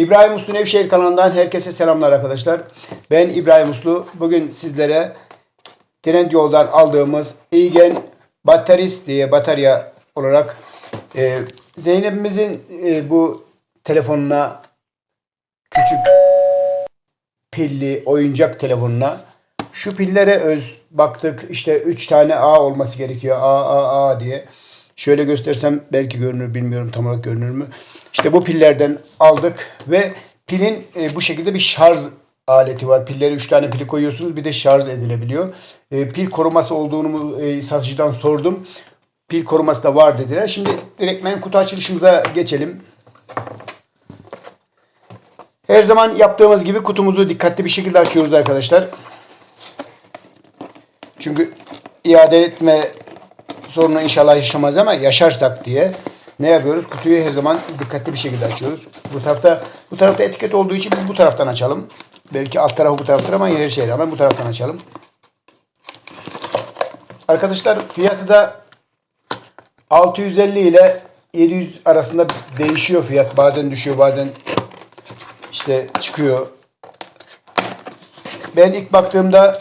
İbrahim Uslu Nevşehir kanalından herkese selamlar arkadaşlar. Ben İbrahim Uslu. Bugün sizlere Trendyol'dan aldığımız İgen Bataris diye batarya olarak e, Zeynep'imizin e, bu telefonuna küçük pilli oyuncak telefonuna şu pillere öz baktık işte 3 tane A olması gerekiyor A A A diye. Şöyle göstersem belki görünür bilmiyorum tam olarak görünür mü. İşte bu pillerden aldık ve pilin e, bu şekilde bir şarj aleti var. Pilleri 3 tane pili koyuyorsunuz bir de şarj edilebiliyor. E, pil koruması olduğunu e, satıcıdan sordum. Pil koruması da var dediler. Şimdi direktmen kutu açılışımıza geçelim. Her zaman yaptığımız gibi kutumuzu dikkatli bir şekilde açıyoruz arkadaşlar. Çünkü iade etme sorunu inşallah yaşamaz ama yaşarsak diye ne yapıyoruz? Kutuyu her zaman dikkatli bir şekilde açıyoruz. Bu tarafta bu tarafta etiket olduğu için biz bu taraftan açalım. Belki alt tarafı bu taraftır ama her şey rağmen bu taraftan açalım. Arkadaşlar fiyatı da 650 ile 700 arasında değişiyor fiyat. Bazen düşüyor bazen işte çıkıyor. Ben ilk baktığımda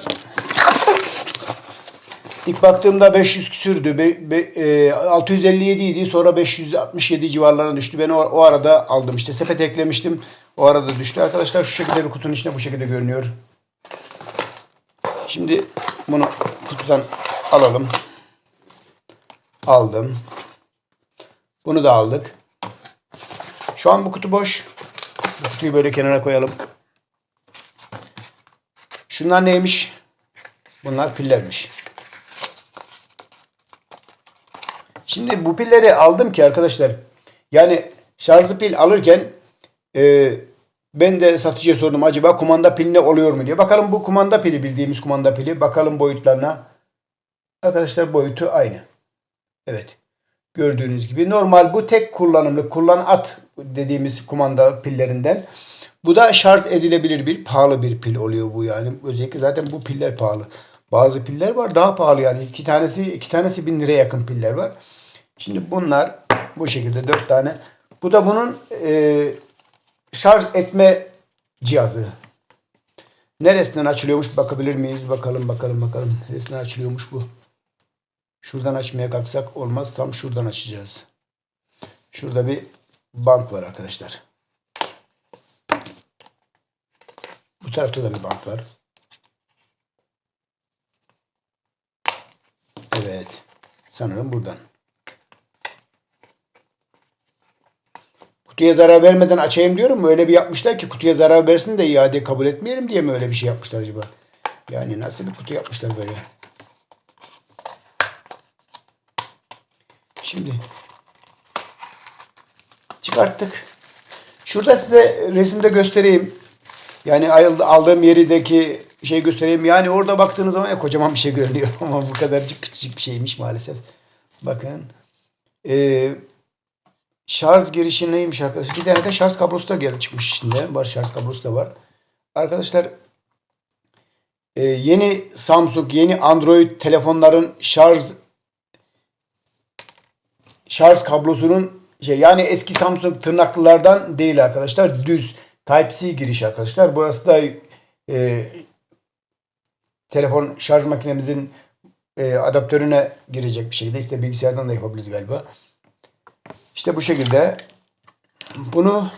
ilk baktığımda 500 küsürdü. Be, be, e, 657 idi. Sonra 567 civarlarına düştü. Ben o, o arada aldım. İşte sepet eklemiştim. O arada düştü. Arkadaşlar şu şekilde bir kutunun içinde bu şekilde görünüyor. Şimdi bunu kutudan alalım. Aldım. Bunu da aldık. Şu an bu kutu boş. Kutuyu böyle kenara koyalım. Şunlar neymiş? Bunlar pillermiş. Şimdi bu pilleri aldım ki arkadaşlar. Yani şarjlı pil alırken e, ben de satıcıya sordum acaba kumanda piline oluyor mu diye. Bakalım bu kumanda pili bildiğimiz kumanda pili. Bakalım boyutlarına. Arkadaşlar boyutu aynı. Evet. Gördüğünüz gibi normal bu tek kullanımlık kullan at dediğimiz kumanda pillerinden. Bu da şarj edilebilir bir pahalı bir pil oluyor bu yani. Özellikle zaten bu piller pahalı. Bazı piller var daha pahalı yani. iki tanesi iki tanesi bin liraya yakın piller var. Şimdi bunlar bu şekilde dört tane. Bu da bunun e, şarj etme cihazı. Neresinden açılıyormuş bakabilir miyiz? Bakalım bakalım bakalım. Neresinden açılıyormuş bu? Şuradan açmaya kalksak olmaz. Tam şuradan açacağız. Şurada bir bant var arkadaşlar. Bu tarafta da bir bant var. Evet. Sanırım buradan. Kutuya zarar vermeden açayım diyorum. Öyle bir yapmışlar ki kutuya zarar versin de iade kabul etmeyelim diye mi öyle bir şey yapmışlar acaba? Yani nasıl bir kutu yapmışlar böyle? Şimdi çıkarttık. Şurada size resimde göstereyim. Yani aldığım yerideki şey göstereyim. Yani orada baktığınız zaman ya kocaman bir şey görünüyor. Ama bu kadarcık küçücük bir şeymiş maalesef. Bakın. Ee, şarj girişi neymiş arkadaşlar? Bir tane de şarj kablosu da geldi çıkmış içinde. Var şarj kablosu da var. Arkadaşlar e, yeni Samsung, yeni Android telefonların şarj şarj kablosunun şey yani eski Samsung tırnaklılardan değil arkadaşlar. Düz Type-C giriş arkadaşlar. Burası da e, telefon şarj makinemizin e, adaptörüne girecek bir şekilde. İşte bilgisayardan da yapabiliriz galiba. İşte bu şekilde bunu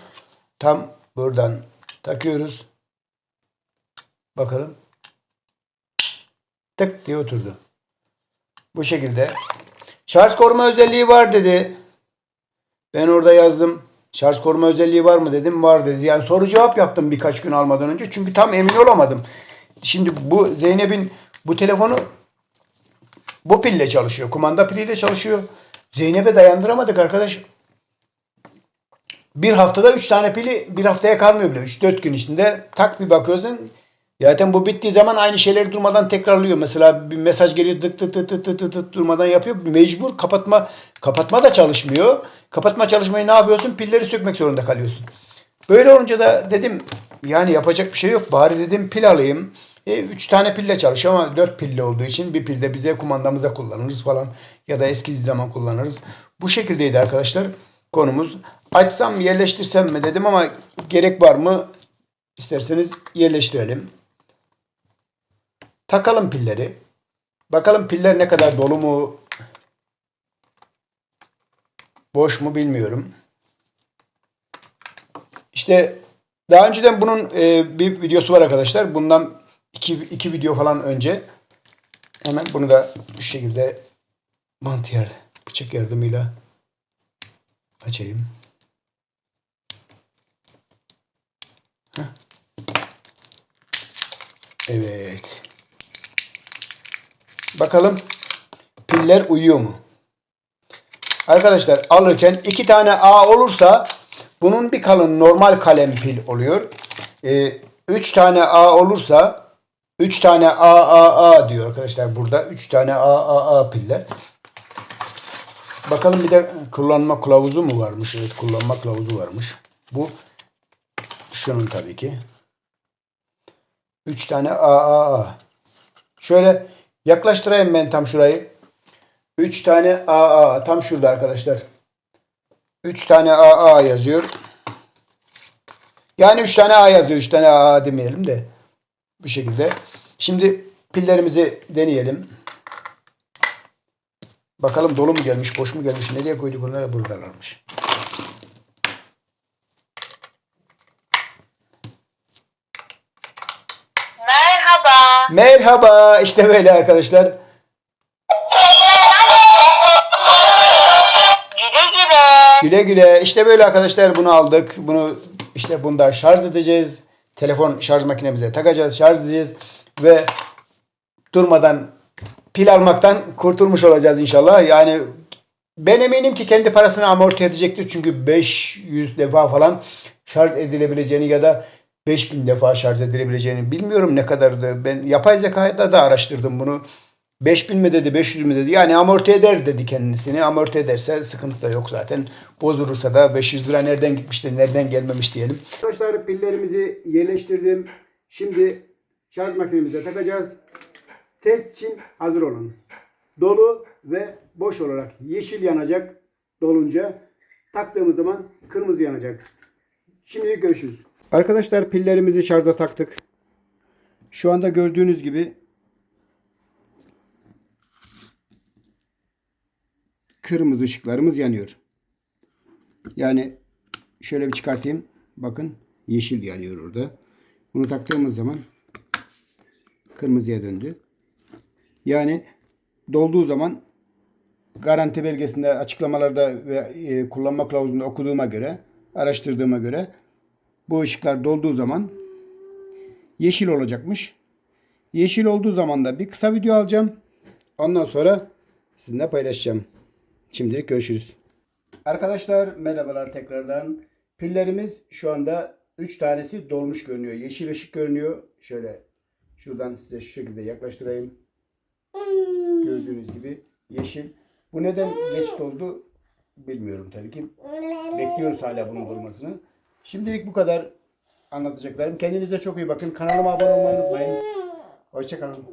tam buradan takıyoruz. Bakalım. Tık diye oturdu. Bu şekilde. Şarj koruma özelliği var dedi. Ben orada yazdım. Şarj koruma özelliği var mı dedim. Var dedi. Yani soru cevap yaptım birkaç gün almadan önce. Çünkü tam emin olamadım. Şimdi bu Zeynep'in bu telefonu bu pille çalışıyor. Kumanda piliyle çalışıyor. Zeynep'e dayandıramadık arkadaş. Bir haftada 3 tane pili bir haftaya kalmıyor bile. 3-4 gün içinde tak bir bakıyorsun. Zaten bu bittiği zaman aynı şeyleri durmadan tekrarlıyor. Mesela bir mesaj geliyor tık tık tık tık tık tık durmadan yapıyor. Mecbur kapatma kapatma da çalışmıyor. Kapatma çalışmayı ne yapıyorsun? Pilleri sökmek zorunda kalıyorsun. Böyle olunca da dedim yani yapacak bir şey yok. Bari dedim pil alayım. 3 tane pille çalışıyor ama 4 pilli olduğu için bir pilde bize kumandamıza kullanırız falan ya da eski zaman kullanırız. Bu şekildeydi arkadaşlar konumuz. açsam yerleştirsem mi dedim ama gerek var mı? İsterseniz yerleştirelim. Takalım pilleri. Bakalım piller ne kadar dolu mu? Boş mu bilmiyorum. İşte daha önceden bunun e, bir videosu var arkadaşlar. Bundan iki, iki video falan önce. Hemen bunu da bu şekilde bant yer, bıçak yardımıyla açayım. Heh. Evet. Bakalım piller uyuyor mu? Arkadaşlar alırken iki tane A olursa bunun bir kalın normal kalem pil oluyor. Ee, üç tane A olursa üç tane A A A diyor arkadaşlar burada. Üç tane A A A piller. Bakalım bir de kullanma kılavuzu mu varmış? Evet kullanma kılavuzu varmış. Bu şunun tabii ki. Üç tane A A A. Şöyle yaklaştırayım ben tam şurayı. 3 tane AA tam şurada arkadaşlar. 3 tane AA yazıyor. Yani 3 tane A yazıyor. 3 tane AA demeyelim de. Bu şekilde. Şimdi pillerimizi deneyelim. Bakalım dolu mu gelmiş, boş mu gelmiş, nereye koyduk onları buradalarmış. Merhaba. Merhaba, işte böyle arkadaşlar. Güle. Güle. İşte böyle arkadaşlar bunu aldık. Bunu işte bunda şarj edeceğiz. Telefon şarj makinemize takacağız, şarj edeceğiz ve durmadan pil almaktan kurtulmuş olacağız inşallah. Yani ben eminim ki kendi parasını amorti edecektir. Çünkü 500 defa falan şarj edilebileceğini ya da 5000 defa şarj edilebileceğini bilmiyorum ne kadardı. Ben yapay zekayla da araştırdım bunu. 5000 mi dedi 500 mü dedi. Yani amorti eder dedi kendisini. Amorti ederse sıkıntı da yok zaten. Bozulursa da 500 lira nereden gitmişti nereden gelmemiş diyelim. Arkadaşlar pillerimizi yerleştirdim. Şimdi şarj makinemize takacağız. Test için hazır olun. Dolu ve boş olarak yeşil yanacak dolunca taktığımız zaman kırmızı yanacak. Şimdilik görüşürüz. Arkadaşlar pillerimizi şarja taktık. Şu anda gördüğünüz gibi kırmızı ışıklarımız yanıyor. Yani şöyle bir çıkartayım. Bakın yeşil yanıyor orada. Bunu taktığımız zaman kırmızıya döndü. Yani dolduğu zaman garanti belgesinde açıklamalarda ve e, kullanma kılavuzunda okuduğuma göre, araştırdığıma göre bu ışıklar dolduğu zaman yeşil olacakmış. Yeşil olduğu zaman da bir kısa video alacağım. Ondan sonra sizinle paylaşacağım. Şimdilik görüşürüz. Arkadaşlar merhabalar tekrardan. Pillerimiz şu anda 3 tanesi dolmuş görünüyor. Yeşil ışık görünüyor. Şöyle şuradan size şu şekilde yaklaştırayım. Gördüğünüz gibi yeşil. Bu neden geç doldu bilmiyorum tabii ki. Bekliyoruz hala bunun dolmasını. Şimdilik bu kadar anlatacaklarım. Kendinize çok iyi bakın. Kanalıma abone olmayı unutmayın. Hoşçakalın.